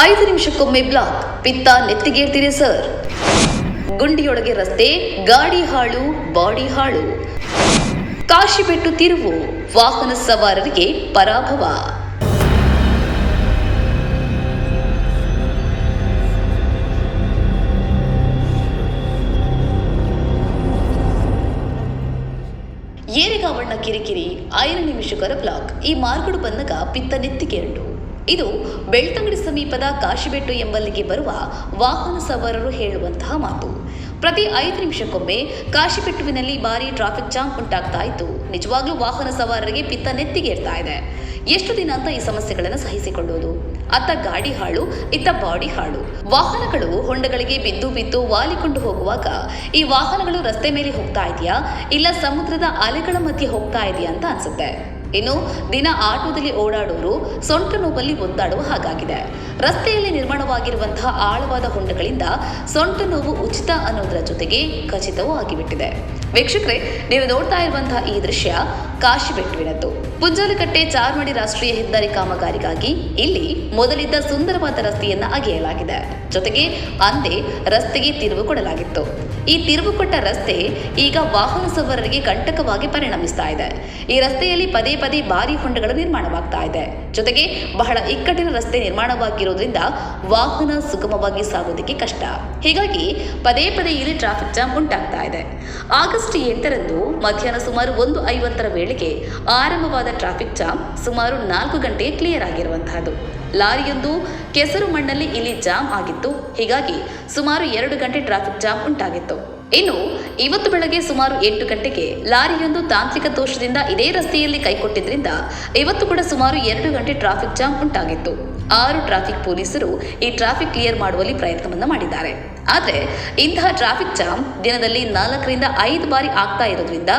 ಐದು ನಿಮಿಷಕ್ಕೊಮ್ಮೆ ಬ್ಲಾಕ್. ಪಿತ್ತ ನೆತ್ತಿಗೇರ್ತೀರಿ ಸರ್. ಗುಂಡಿಯೊಳಗೆ ರಸ್ತೆ, ಗಾಡಿ ಹಾಳು, ಬಾಡಿ ಹಾಳು. ಕಾಶಿ ಬಿಟ್ಟು ತಿರುವು, ವಾಹನ ಸವಾರರಿಗೆ ಪರಾಭವ. ಏರಿಗಾವಣ್ಣ ಕಿರಿಕಿರಿ, ಐದು ನಿಮಿಷಕರ ಬ್ಲಾಕ್. ಈ ಮಾರ್ಗಡು ಬಂದಾಗ ಪಿತ್ತ ನೆತ್ತಿಗೆರಡು ಇದು ಬೆಳ್ತಂಗಡಿ ಸಮೀಪದ ಕಾಶಿಬೆಟ್ಟು ಎಂಬಲ್ಲಿಗೆ ಬರುವ ವಾಹನ ಸವಾರರು ಹೇಳುವಂತಹ ಮಾತು. ಪ್ರತಿ ಐದು ನಿಮಿಷಕ್ಕೊಮ್ಮೆ ಕಾಶಿಬೆಟ್ಟುವಿನಲ್ಲಿ ಭಾರಿ ಟ್ರಾಫಿಕ್ ಜಾಮ್ ಉಂಟಾಗ್ತಾ ಇತ್ತು ನಿಜವಾಗ್ಲೂ ವಾಹನ ಸವಾರರಿಗೆ ಪಿತ್ತ ನೆತ್ತಿಗೇರ್ತಾ ಇದೆ. ಎಷ್ಟು ದಿನ ಅಂತ ಈ ಸಮಸ್ಯೆಗಳನ್ನು ಸಹಿಸಿಕೊಳ್ಳುವುದು ಅತ್ತ ಗಾಡಿ ಹಾಳು, ಇತ್ತ ಬಾಡಿ ಹಾಳು. ವಾಹನಗಳು ಹೊಂಡಗಳಿಗೆ ಬಿದ್ದು ಬಿದ್ದು ವಾಲಿಕೊಂಡು ಹೋಗುವಾಗ ಈ ವಾಹನಗಳು ರಸ್ತೆ ಮೇಲೆ ಹೋಗ್ತಾ ಇದೆಯಾ? ಇಲ್ಲ ಸಮುದ್ರದ ಅಲೆಗಳ ಮಧ್ಯೆ ಹೋಗ್ತಾ ಇದೆಯಾ ಅಂತ ಅನ್ಸುತ್ತೆ. ಇನ್ನು ದಿನ ಆಟೋದಲ್ಲಿ ಓಡಾಡೋರು ಸೊಂಟ ನೋವಲ್ಲಿ ಒದ್ದಾಡುವ ಹಾಗಾಗಿದೆ. ರಸ್ತೆಯಲ್ಲಿ ನಿರ್ಮಾಣವಾಗಿರುವಂತಹ ಆಳವಾದ ಹೊಂಡಗಳಿಂದ ಸೊಂಟ ನೋವು ಉಚಿತ ಅನ್ನೋದರ ಜೊತೆಗೆ ಖಚಿತವೂ ಆಗಿಬಿಟ್ಟಿದೆ. ವೀಕ್ಷಕರೇ, ನೀವು ನೋಡ್ತಾ ಇರುವಂತಹ ಈ ದೃಶ್ಯ ಕಾಶಿಬೆಟ್ಟುವಿನದ್ದು. ಪುಂಜಾಲಕಟ್ಟೆ ಚಾರ್ಮಡಿ ರಾಷ್ಟ್ರೀಯ ಹೆದ್ದಾರಿ ಕಾಮಗಾರಿಗಾಗಿ ಇಲ್ಲಿ ಮೊದಲಿದ್ದ ಸುಂದರವಾದ ರಸ್ತೆಯನ್ನ ಅಗೆಯಲಾಗಿದೆ. ಜೊತೆಗೆ ಅಂದೇ ರಸ್ತೆಗೆ ತಿರುವು ಕೊಡಲಾಗಿತ್ತು. ಈ ತಿರುವು ಕೊಟ್ಟ ರಸ್ತೆ ಈಗ ವಾಹನ ಸವಾರರಿಗೆ ಕಂಟಕವಾಗಿ ಪರಿಣಮಿಸ್ತಾ ಇದೆ. ಈ ರಸ್ತೆಯಲ್ಲಿ ಪದೇ ಪದೇ ಭಾರಿ ಹೊಂಡಗಳು ನಿರ್ಮಾಣವಾಗ್ತಾ ಇದೆ. ಜೊತೆಗೆ ಬಹಳ ಇಕ್ಕಟ್ಟಿನ ರಸ್ತೆ ನಿರ್ಮಾಣವಾಗಿರೋದ್ರಿಂದ ವಾಹನ ಸುಗಮವಾಗಿ ಸಾಗೋದಕ್ಕೆ ಕಷ್ಟ. ಹೀಗಾಗಿ ಪದೇ ಪದೇ ಇಲ್ಲಿ ಟ್ರಾಫಿಕ್ ಜಾಮ್ ಉಂಟಾಗ್ತಾ ಇದೆ. ಆಗಸ್ಟ್ ಎಂಟರಂದು ಮಧ್ಯಾಹ್ನ ಸುಮಾರು ಒಂದು ಐವತ್ತರ ವೇಳೆಗೆ ಆರಂಭವಾದ ಟ್ರಾಫಿಕ್ ಜಾಮ್ ಸುಮಾರು ನಾಲ್ಕು ಗಂಟೆಗೆ ಕ್ಲಿಯರ್ ಆಗಿರುವಂತಹದ್ದು. ಲಾರಿಯೊಂದು ಕೆಸರು ಮಣ್ಣಲ್ಲಿ ಇಲ್ಲಿ ಜಾಮ್ ಆಗಿತ್ತು. ಹೀಗಾಗಿ ಸುಮಾರು ಎರಡು ಗಂಟೆ ಟ್ರಾಫಿಕ್ ಜಾಮ್ ಉಂಟಾಗಿತ್ತು. ಇನ್ನು, ಇವತ್ತು ಬೆಳಗ್ಗೆ ಸುಮಾರು ಎಂಟು ಗಂಟೆಗೆ ಲಾರಿಯೊಂದು ತಾಂತ್ರಿಕ ದೋಷದಿಂದ ಇದೇ ರಸ್ತೆಯಲ್ಲಿ ಕೈಕೊಟ್ಟಿದ್ದರಿಂದ ಇವತ್ತು ಕೂಡ ಸುಮಾರು ಎರಡು ಗಂಟೆ ಟ್ರಾಫಿಕ್ ಜಾಮ್ ಉಂಟಾಗಿತ್ತು. ಆರು ಟ್ರಾಫಿಕ್ ಪೊಲೀಸರು ಈ ಟ್ರಾಫಿಕ್ ಕ್ಲಿಯರ್ ಮಾಡುವಲ್ಲಿ ಪ್ರಯತ್ನವನ್ನು ಮಾಡಿದ್ದಾರೆ. ಆದರೆ, ಇಂತಹ ಟ್ರಾಫಿಕ್ ಜಾಮ್ ದಿನದಲ್ಲಿ ನಾಲ್ಕರಿಂದ ಐದು ಬಾರಿ ಆಗ್ತಾ ಇರೋದ್ರಿಂದ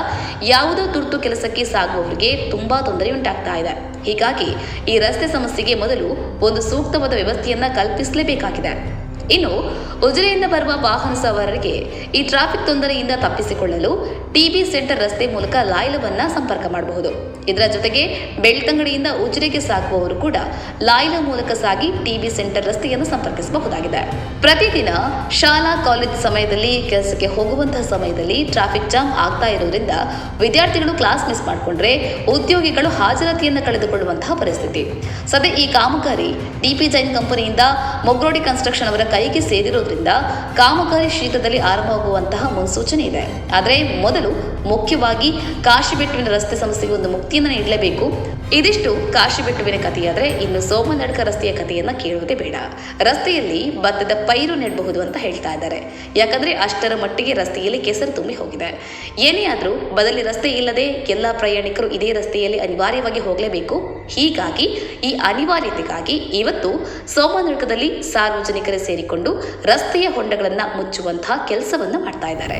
ಯಾವುದೋ ತುರ್ತು ಕೆಲಸಕ್ಕೆ ಸಾಗುವವರಿಗೆ ತುಂಬಾ ತೊಂದರೆ ಉಂಟಾಗ್ತಾ ಇದೆ. ಹೀಗಾಗಿ ಈ ರಸ್ತೆ ಸಮಸ್ಯೆಗೆ ಮೊದಲು ಒಂದು ಸೂಕ್ತವಾದ ವ್ಯವಸ್ಥೆಯನ್ನ ಕಲ್ಪಿಸಲೇಬೇಕಾಗಿದೆ. ಇನ್ನು ಉಜಿರೆಯಿಂದ ಬರುವ ವಾಹನ ಸವಾರರಿಗೆ ಈ ಟ್ರಾಫಿಕ್ ತೊಂದರೆಯಿಂದ ತಪ್ಪಿಸಿಕೊಳ್ಳಲು ಟಿಬಿ ಸೆಂಟರ್ ರಸ್ತೆ ಮೂಲಕ ಲಾಯ್ಲವನ್ನ ಸಂಪರ್ಕ ಮಾಡಬಹುದು. ಇದರ ಜೊತೆಗೆ ಬೆಳ್ತಂಗಡಿಯಿಂದ ಉಜಿರೆಗೆ ಸಾಗುವವರು ಕೂಡ ಲಾಯ್ಲ ಮೂಲಕ ಸಾಗಿ ಟಿಬಿ ಸೆಂಟರ್ ರಸ್ತೆಯನ್ನು ಸಂಪರ್ಕಿಸಬಹುದಾಗಿದೆ. ಪ್ರತಿದಿನ ಶಾಲಾ ಕಾಲೇಜ್ ಸಮಯದಲ್ಲಿ, ಕೆಲಸಕ್ಕೆ ಹೋಗುವಂತಹ ಸಮಯದಲ್ಲಿ ಟ್ರಾಫಿಕ್ ಜಾಮ್ ಆಗ್ತಾ ಇರೋದ್ರಿಂದ ವಿದ್ಯಾರ್ಥಿಗಳು ಕ್ಲಾಸ್ ಮಿಸ್ ಮಾಡಿಕೊಂಡ್ರೆ ಉದ್ಯೋಗಿಗಳು ಹಾಜರಾತಿಯನ್ನು ಕಳೆದುಕೊಳ್ಳುವಂತಹ ಪರಿಸ್ಥಿತಿ. ಸದ್ಯ ಈ ಕಾಮಗಾರಿ ಟಿಪಿ ಜೈನ್ ಕಂಪನಿಯಿಂದ ಮೊಗ್ರೋಡಿ ಕನ್ಸ್ಟ್ರಕ್ಷನ್ ಅವರ ಕೈಗೆ ಸೇರಿರೋದ್ರಿಂದ ಕಾಮಗಾರಿ ಶೀಘ್ರದಲ್ಲಿ ಆರಂಭವಾಗುವಂತಹ ಮುನ್ಸೂಚನೆ ಇದೆ. ಆದರೆ ಮೊದಲು ಮುಖ್ಯವಾಗಿ ಕಾಶಿಬೆಟ್ಟುವಿನ ರಸ್ತೆ ಸಮಸ್ಯೆಗೆ ಒಂದು ಮುಕ್ತಿಯನ್ನು ನೀಡಲೇಬೇಕು. ಇದಿಷ್ಟು ಕಾಶಿಬೆಟ್ಟುವಿನ ಕಥೆಯಾದರೆ ಇನ್ನು ಸೋಮನಡ್ಕ ರಸ್ತೆಯ ಕಥೆಯನ್ನ ಕೇಳುವುದೇ ಬೇಡ. ರಸ್ತೆಯಲ್ಲಿ ಭತ್ತದ ಪೈರು ನೆಡಬಹುದು ಅಂತ ಹೇಳ್ತಾ ಇದ್ದಾರೆ. ಯಾಕಂದ್ರೆ ಅಷ್ಟರ ಮಟ್ಟಿಗೆ ರಸ್ತೆಯಲ್ಲಿ ಕೆಸರು ತುಂಬಿ ಹೋಗಿದೆ. ಏನೇ ಆದರೂ ಬದಲಿ ರಸ್ತೆ ಇಲ್ಲದೆ ಎಲ್ಲ ಪ್ರಯಾಣಿಕರು ಇದೇ ರಸ್ತೆಯಲ್ಲಿ ಅನಿವಾರ್ಯವಾಗಿ ಹೋಗಲೇಬೇಕು. ಹೀಗಾಗಿ ಈ ಅನಿವಾರ್ಯತೆಗಾಗಿ ಇವತ್ತು ಸೋಮನಡ್ಕದಲ್ಲಿ ಸಾರ್ವಜನಿಕರೇ ಸೇರಿಕೊಂಡು ರಸ್ತೆಯ ಹೊಂಡಗಳನ್ನು ಮುಚ್ಚುವಂತಹ ಕೆಲಸವನ್ನ ಮಾಡ್ತಾ ಇದ್ದಾರೆ.